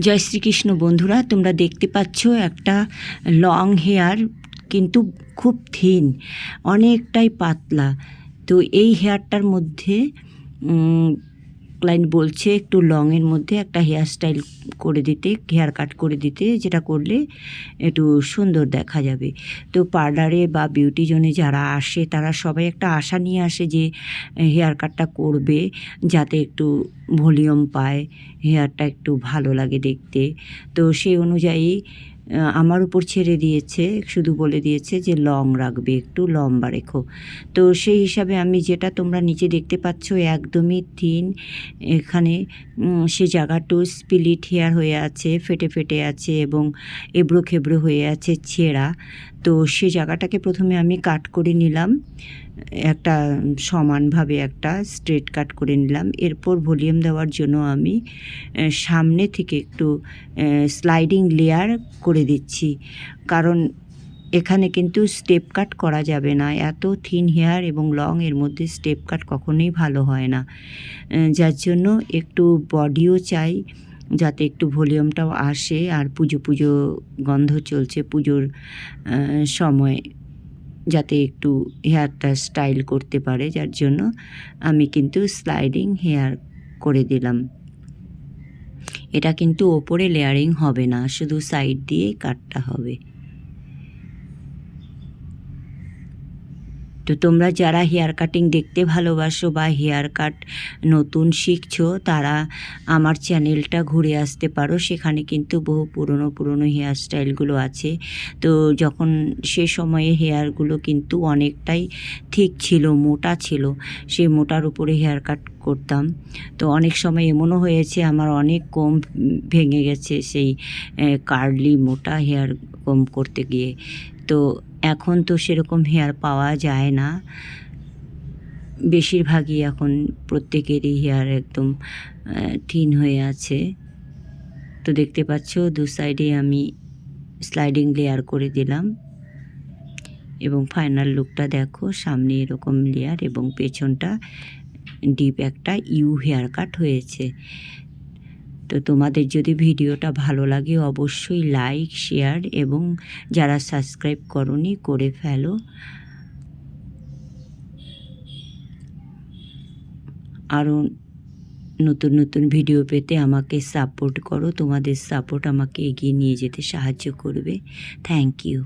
জয় শ্রীকৃষ্ণ বন্ধুরা, তোমরা দেখতে পাচ্ছ একটা লং হেয়ার কিন্তু খুব থিন অনেকটাই পাতলা। তো এই হেয়ারটার মধ্যে ক্লায়েন্ট বলছে একটু লংয়ের মধ্যে একটা হেয়ার স্টাইল করে দিতে হেয়ার কাট করে দিতে, যেটা করলে একটু সুন্দর দেখা যাবে। তো পার্লারে বা বিউটি জোনে যারা আসে, তারা সবাই একটা আশা নিয়ে আসে যে হেয়ার কাটটা করবে যাতে একটু ভলিউম পায় হেয়ারটা একটু ভালো লাগে দেখতে। তো সেই অনুযায়ী আমার উপর ছেড়ে দিয়েছে, শুধু বলে দিয়েছে যে লং রাখবে, একটু লম্বা রেখো। তো সেই হিসাবে আমি যেটা তোমরা নিচে দেখতে পাচ্ছ, একদমই থিন এখানে সে জায়গাটু স্পিলিট হেয়ার হয়ে আছে, ফেটে ফেটে আছে এবং এবড়ো খেবড়ো হয়ে আছে ছেঁড়া। তো সে জায়গাটাকে প্রথমে আমি কাট করে নিলাম। একটা সমানভাবে একটা স্ট্রেট কাট করে নিলাম। এরপর ভলিউম দেওয়ার জন্য আমি সামনে থেকে একটু স্লাইডিং লেয়ার করে দিচ্ছি। কারণ এখানে কিন্তু স্টেপ কাট করা যাবে না। এত থিন হেয়ার এবং লং এর মধ্যে স্টেপ কাট কখনোই ভালো হয় না। যার জন্য একটু বডিও চাই, যাতে একটু ভলিউমটাও আসে। আর পুজো পুজো গন্ধ চলছে পুজোর সময়। যাতে একটু হেয়ারটা স্টাইল করতে পারে, যার জন্য আমি কিন্তু স্লাইডিং হেয়ার করে দিলাম। এটা কিন্তু ওপরে লেয়ারিং হবে না, শুধু সাইড দিয়েই কাটটা হবে। তো তোমরা যারা হেয়ার কাটিং দেখতে ভালোবাসো বা হেয়ার কাট নতুন শিখছো, তারা আমার চ্যানেলটা ঘুরে আসতে পারো। সেখানে কিন্তু বহু পুরনো পুরনো হেয়ার স্টাইলগুলো আছে। তো যখন সে সময়ে হেয়ারগুলো কিন্তু অনেকটাই ঠিক ছিল, মোটা ছিল সেই মোটার উপরে হেয়ার কাট করতাম। তো অনেক সময় এমনও হয়েছে, আমার অনেক কম ভেঙে গেছে সেই কার্লি মোটা হেয়ার কম করতে গিয়ে। তো এখন তো সেরকম হেয়ার পাওয়া যায় না। বেশিরভাগই এখন প্রত্যেকেরই হেয়ার একদম থিন হয়ে আছে। তো দেখতে পাচ্ছ, দু সাইডে আমি স্লাইডিং লেয়ার করে দিলাম। এবং ফাইনাল লুকটা দেখো, সামনে এরকম লেয়ার এবং পেছনটা ডিপ একটা ইউ হেয়ার কাট হয়েছে। তো তোমাদের যদি ভিডিওটা ভালো লাগে অবশ্যই লাইক, শেয়ার এবং যারা সাবস্ক্রাইব করনি করে ফেলো। আরও নতুন নতুন ভিডিও পেতে আমাকে সাপোর্ট করো। তোমাদের সাপোর্ট আমাকে এগিয়ে নিয়ে যেতে সাহায্য করবে। Thank you.